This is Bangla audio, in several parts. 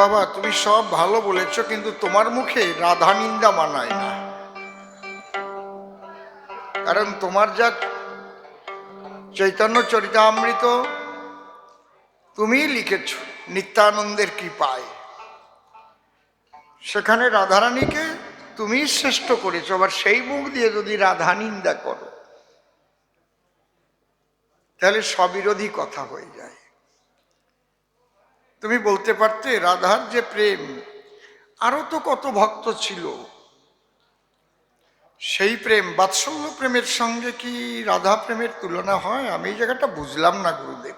বাবা, তুমি সব ভালো বলেছ, কিন্তু তোমার মুখে রাধা নিন্দা মানায় না। কারণ তোমার যা চৈতন্য চরিতামৃত, তুমিই লিখেছ নিত্যানন্দের কৃপায়। সেখানে রাধারানীকে তুমি শ্রেষ্ঠ করেছ, আবার সেই মুখ দিয়ে যদি রাধা নিন্দা করো, তাহলে স্ববিরোধী কথা হয়ে যায়। তুমি বলতে পারতে, রাধার যে প্রেম আরও তো কত ভক্ত ছিল। সেই প্রেম, বাৎসল্য প্রেমের সঙ্গে কি রাধা প্রেমের তুলনা হয়? আমি এই জায়গাটা বুঝলাম না গুরুদেব।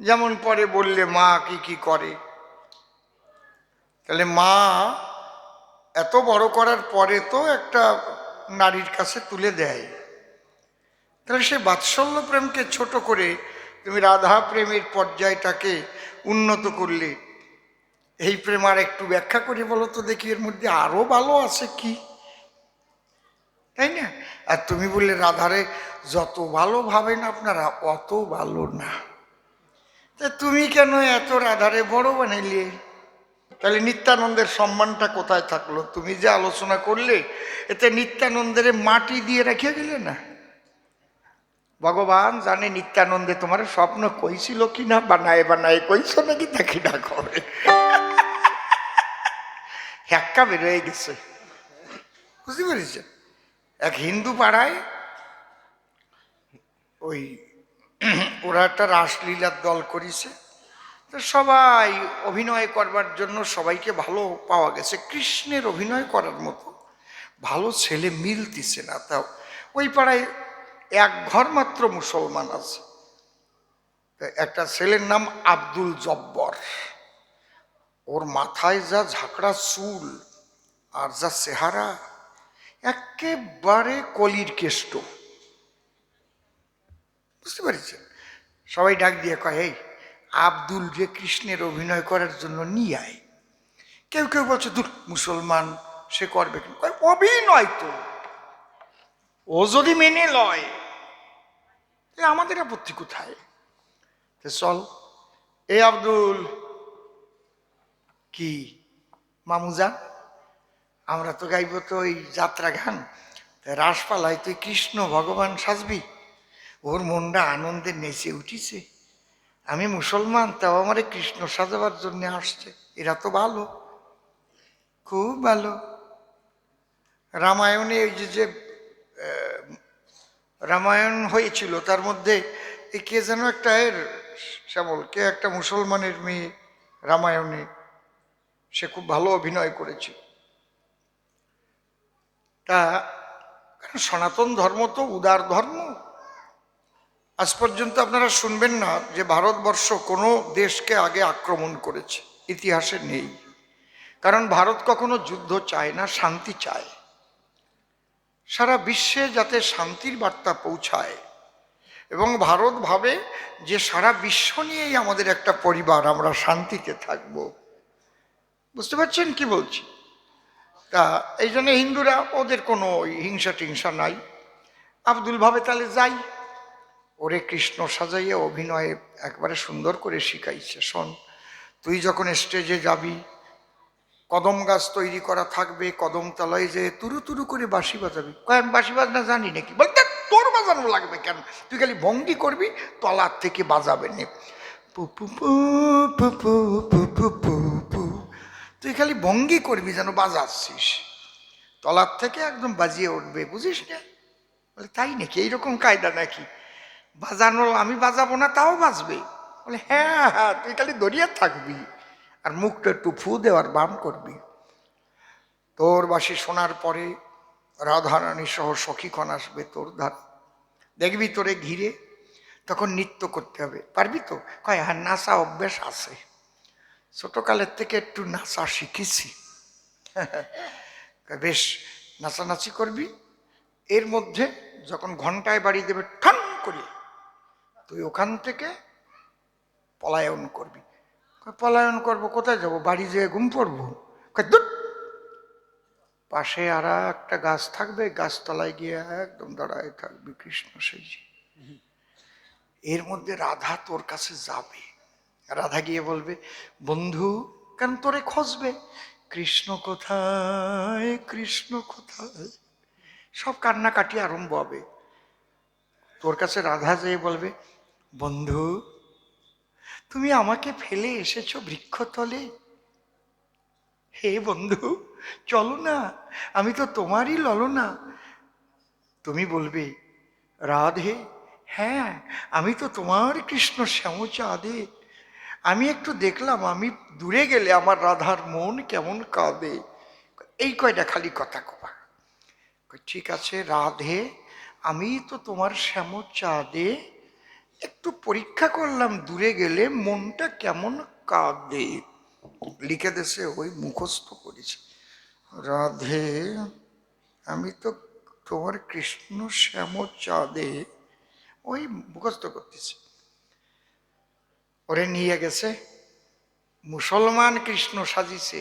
যেমন পরে বললে মা কি কি করে? তাহলে মা এত বড় করার পরে তো একটা নারীর কাছে তুলে দেয়। তাহলে সে বাৎসল্য প্রেমকে ছোট করে তুমি রাধা প্রেমের পর্যায়টাকে উন্নত করলে। এই প্রেম আর একটু ব্যাখ্যা করে বলো তো দেখি এর মধ্যে আরও ভালো আছে কি? তাই না? আর তুমি বললে, রাধারে, যত ভালো ভাবেন আপনারা, অত ভালো না। তা তুমি কেন এত রাধারে বড় বানাইলে? তাহলে নিত্যানন্দের সম্মানটা কোথায় থাকল? তুমি যে আলোচনা করলে, এতে নিত্যানন্দের মাটি দিয়ে রেখে গেলে না? ভগবান জানে নিত্যানন্দে তোমার স্বপ্ন কইছিল কি না বানায় বানায় কইছো নাকি দেখি না করে হ্যাক্কা বেরোয় গেছে। বুঝতে পেরেছেন এক হিন্দু পাড়ায় ওই ওরা একটা রাসলীলার দল করেছে। তো সবাই অভিনয় করবার জন্য সবাইকে ভালো পাওয়া গেছে। কৃষ্ণের অভিনয় করার মতো ভালো ছেলে মিলতিছে না। তাও ওই পাড়ায় এক ঘর মাত্র মুসলমান আছে। একটা ছেলের নাম আব্দুল জব্বর। ওর মাথায় যা ঝাঁকড়া চুল আর যা চেহারা, একেবারে কলির কেষ্ট। বুঝতে পেরেছেন? সবাই ডাক দিয়ে কয়, এই, আব্দুল যে কৃষ্ণের অভিনয় করার জন্য নিয়ে আয়। কেউ কেউ বলছে দূর মুসলমান, সে করবে অভিনয় তো। ও যদি মেনে লয় আমাদের আপত্তি কোথায়? চল। এ আব্দুল কি? মামুজা, আমরা তো গাইব তো ওই যাত্রা গান রাসপালায় তুই কৃষ্ণ ভগবান সাজবি। ওর মনটা আনন্দে নেচে উঠিছে। আমি মুসলমান, তাও আমার কৃষ্ণ সাজাবার জন্য আসছে। এরা তো ভালো। খুব ভালো। রামায়ণে ওই যে রামায়ণ হয়েছিল, তার মধ্যে কে যেন একটা এর শ্যামল, কে একটা মুসলমানের মেয়ে রামায়ণে, সে খুব ভালো অভিনয় করেছিল। তা সনাতন ধর্ম তো উদার ধর্ম। আজ পর্যন্ত আপনারা শুনবেন না যে ভারতবর্ষ কোনো দেশকে আগে আক্রমণ করেছে, ইতিহাসে নেই। কারণ ভারত কখনো যুদ্ধ চায় না, শান্তি চায়। সারা বিশ্বে যাতে শান্তির বার্তা পৌঁছায়। এবং ভারত ভাবে যে সারা বিশ্ব নিয়েই আমাদের একটা পরিবার, আমরা শান্তিতে থাকব। বুঝতে পারছেন কি বলছি? তা এই জন্য হিন্দুরা ওদের কোনো হিংসা টিংসা নাই। আব্দুল ভাবে তাহলে যাই। ওরে কৃষ্ণ সাজাইয়ে অভিনয়ে একবারে সুন্দর করে শিখাইছে। শোন, তুই যখন স্টেজে যাবি কদম গাছ তৈরি করা থাকবে, কদম তালয় যে তুরু তুরু করে বাঁশি বাজাবি। কয়েক বাঁশি বাজনা জানি নাকি? বলতে তোর বাজানো লাগবে কেন? তুই খালি ভঙ্গি করবি, তলার থেকে বাজাবে নে। তুই খালি ভঙ্গি করবি যেন বাজাচ্ছিস। তলার থেকে একদম বাজিয়ে উঠবে, বুঝিস না? বলে, তাই নাকি? এইরকম কায়দা নাকি? বাজানো, আমি বাজাবো না, তাও বাজবে। বলে হ্যাঁ হ্যাঁ তুই খালি দরিয়া থাকবি। আর মুখটা একটু ফু দেওয়ার বান করবি। তোর বাসি শোনার পরে রাধারানী সহ সখীক্ষণ আসবে তোর ধার। দেখবি তোরে ঘিরে, তখন নৃত্য করতে হবে। পারবি তো? কয় হ্যাঁ নাচা অভ্যাস আছে। ছোটকালের থেকে একটু নাচা শিখেছি। বেশ, নাচানাচি করবি। এর মধ্যে যখন ঘন্টায় বাড়ি দেবে, ঠান করে তুই ওখান থেকে পলায়ন করবি। পলায়ন করব, কোথায় যাব? বাড়ি যেয়ে ঘুম পড়ব? পাশে আর একটা গাছ থাকবে, গাছতলায় গিয়ে একদম দাঁড়ায় থাকবে কৃষ্ণ সেই এর মধ্যে রাধা তোর কাছে যাবে। রাধা গিয়ে বলবে, বন্ধু, কেন তোরে খসবে কৃষ্ণ কোথায়? কৃষ্ণ কোথায়? সব কান্নাকাটি আরম্ভ হবে। তোর কাছে রাধা যেয়ে বলবে, বন্ধু তুমি আমাকে ফেলে এসেছ বৃক্ষতলে? হে বন্ধু, চলো না, আমি তো তোমারই ললনা। তুমি বলবে, রাধে হ্যাঁ আমি তো তোমার কৃষ্ণ শ্যামচাঁদে। আমি একটু দেখলাম, আমি দূরে গেলে আমার রাধার মন কেমন কাঁদে। এই কয়টা খালি কথা কবা। ঠিক আছে, রাধে, আমি তো তোমার শ্যামচাঁদে। একটু পরীক্ষা করলাম, দূরে গেলে মনটা কেমন কাঁদে। লিখে দেশে ওই মুখস্থ করেছে, রাধে, আমি তো তোমার কৃষ্ণ শ্যাম চাঁদে। ওই মুখস্থ করতেছি। ওরে নিয়ে গেছে, মুসলমান কৃষ্ণ সাজিছে,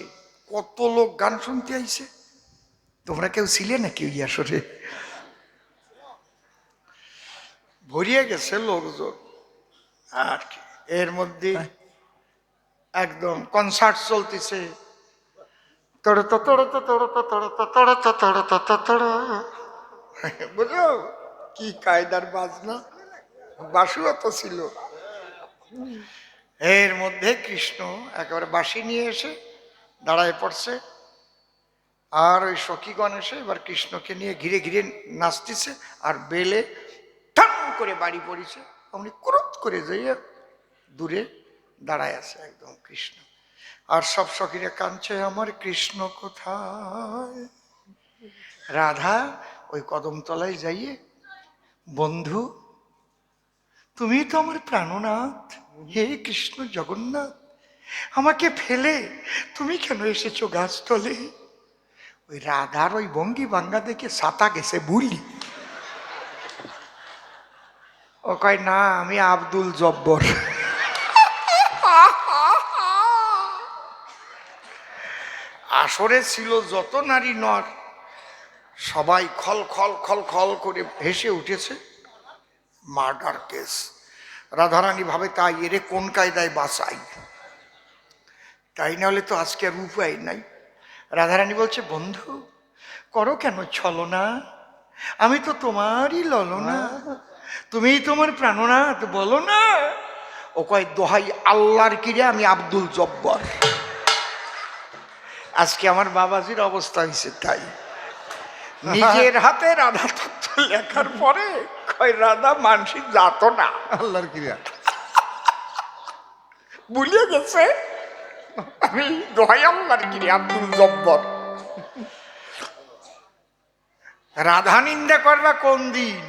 কত লোক গান শুনতে আইছে। তোমরা কেউ ছিলে নাকি ওই আসরে? ভরিয়ে গেছে লোকজন। আর এর মধ্যে একদম কনসার্ট চলতেছে। তড়ত তড়ত তড়ত তড়ত তড়ত তড়ত তড় বুঝো কি কায়দার বাজনা? বাসুও তো ছিল। এর মধ্যে কৃষ্ণ একেবারে বাঁশি নিয়ে এসে দাঁড়ায় পড়ছে। আর ওই সখীগণ এসে এবার কৃষ্ণকে নিয়ে ঘিরে ঘিরে নাচতেছে আর বেলে করে বাড়ি পড়েছে। অমনি ক্রোধ করে যাইয়া দূরে দাঁড়ায় আছে একদম কৃষ্ণ। আর সব সখীরা কাঁদছে, আমার কৃষ্ণ কোথায়? রাধা ওই কদমতলায় যাইয়ে, বন্ধু, তুমি তো আমার প্রাণনাথ। হে কৃষ্ণ জগন্নাথ, আমাকে ফেলে। তুমি কেন এসেছ গাছতলে? ওই রাধার ওই বঙ্গি বাঙ্গা দেখে সাতা গেছে বুলি ও কয়, না, আমি আব্দুল জব্বর। আসরে ছিল যত নারী নর, সবাই খল খল খল খল করে হেসে উঠেছে, মার্ডার কেস। রাধারানী ভাবে, তাই এরে কোন কায়দায় বাঁচাই? তাই নাহলে তো আজকে আর উপায় নাই। রাধারানী বলছে, বন্ধু, করো কেন ছলনা? আমি তো তোমারই ললনা। তুমিই তোমার প্রাণনাথ বলো না? ও কয় দোহাই আল্লাহর কিরে আমি আব্দুল জব্বর। আজকে আমার বাবাজির অবস্থা হয়েছে তাই। নিজের হাতে রাধা তত্ত্ব লেখার পরে কয় রাধা মানসিক যাত না। আল্লাহর ক্রিয়া ভুলে গেছে? আমি দোহাই আল্লাহর কিরে আব্দুল জব্বর। রাধা নিন্দা করবা কোন দিন?